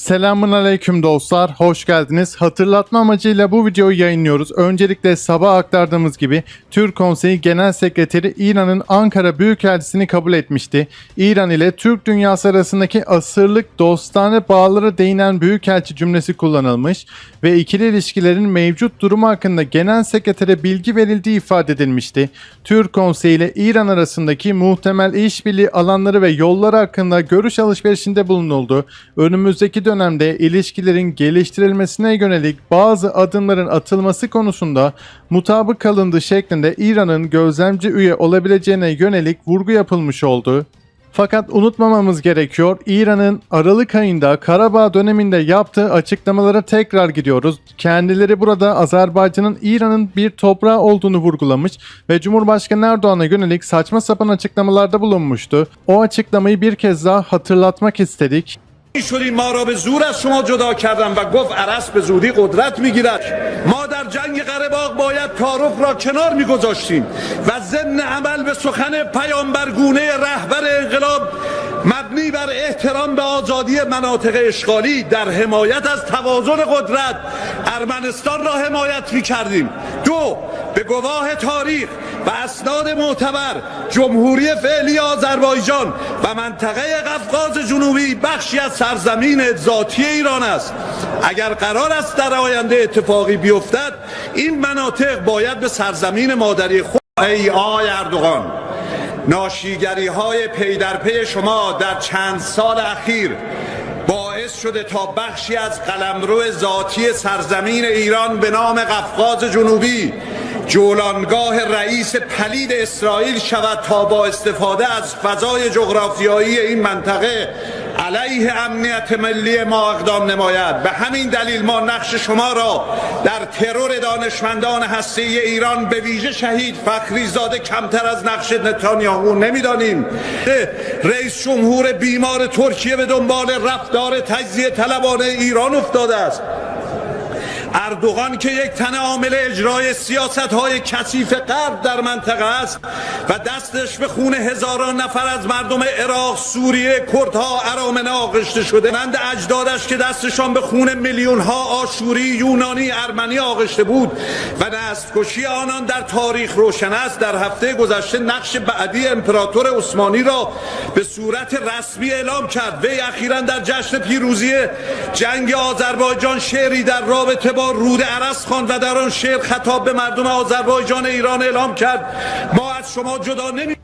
Selamun aleyküm dostlar, hoş geldiniz. Hatırlatma amacıyla bu videoyu yayınlıyoruz. Öncelikle sabah aktardığımız gibi Türk Konseyi Genel Sekreteri İran'ın Ankara Büyükelçisini kabul etmişti. İran ile Türk dünyası arasındaki asırlık dostane bağlara değinen Büyükelçi cümlesi kullanılmış ve ikili ilişkilerin mevcut durumu hakkında Genel Sekretere bilgi verildiği ifade edilmişti. Türk Konseyi ile İran arasındaki muhtemel işbirliği alanları ve yolları hakkında görüş alışverişinde bulunuldu. Önümüzdeki dönemde ilişkilerin geliştirilmesine yönelik bazı adımların atılması konusunda mutabık kalındı şeklinde İran'ın gözlemci üye olabileceğine yönelik vurgu yapılmış oldu. Fakat unutmamamız gerekiyor. İran'ın Aralık ayında Karabağ döneminde yaptığı açıklamalara tekrar gidiyoruz. Kendileri burada Azerbaycan'ın İran'ın bir toprağı olduğunu vurgulamış ve Cumhurbaşkanı Erdoğan'a yönelik saçma sapan açıklamalarda bulunmuştu. O açıklamayı bir kez daha hatırlatmak istedik. شدیم ما را به زور از شما جدا کردن و گفت عرس به زودی قدرت می‌گیرد. ما در جنگ قرهباغ باید تاروخ را کنار میگذاشتیم و ضمن عمل به سخن پیامبرگونه رهبر انقلاب مبنی بر احترام به آزادی مناطق اشغالی در حمایت از توازن قدرت ارمنستان را حمایت می‌کردیم. گواه تاریخ و اسناد معتبر جمهوری فعلی آذربایجان و منطقه قفقاز جنوبی بخشی از سرزمین ذاتی ایران است. اگر قرار است در آینده اتفاقی بیفتد این مناطق باید به سرزمین مادری خود ای آقای اردوغان ناشیگری های پی در پی شما در چند سال اخیر باعث شده تا بخشی از قلمرو ذاتی سرزمین ایران به نام قفقاز جنوبی جولانگاه رئیس پلید اسرائیل شود تا با استفاده از فضای جغرافیایی این منطقه علیه امنیت ملی ما اقدام نماید. به همین دلیل ما نقش شما را در ترور دانشمندان هسته ایران به ویژه شهید فخری زاده کمتر از نقش نتانیاهو نمی‌دانیم. رئیس جمهور بیمار ترکیه به دنبال رفتار تجزیه طلبانه ایران افتاده است. اردوغان که یک تن عامل اجرای سیاست های کثیف غرب در منطقه است و دستش به خون هزاران نفر از مردم عراق، سوریه، کردها، ارامنه آغشته شده. مند اجدادش که دستشان به خون میلیون ها آشوری، یونانی، ارمنی آغشته بود و دستکشی آنان در تاریخ روشن است. در هفته گذشته نقش بعدی امپراتور عثمانی را به صورت رسمی اعلام کرد. وی اخیرا در جشن پیروزی جنگ آذربایجان شعری در رابطه با رود عرس خواند و در آن شعر خطاب به مردم آذربایجان ایران اعلام کرد. ما از شما جدا نمی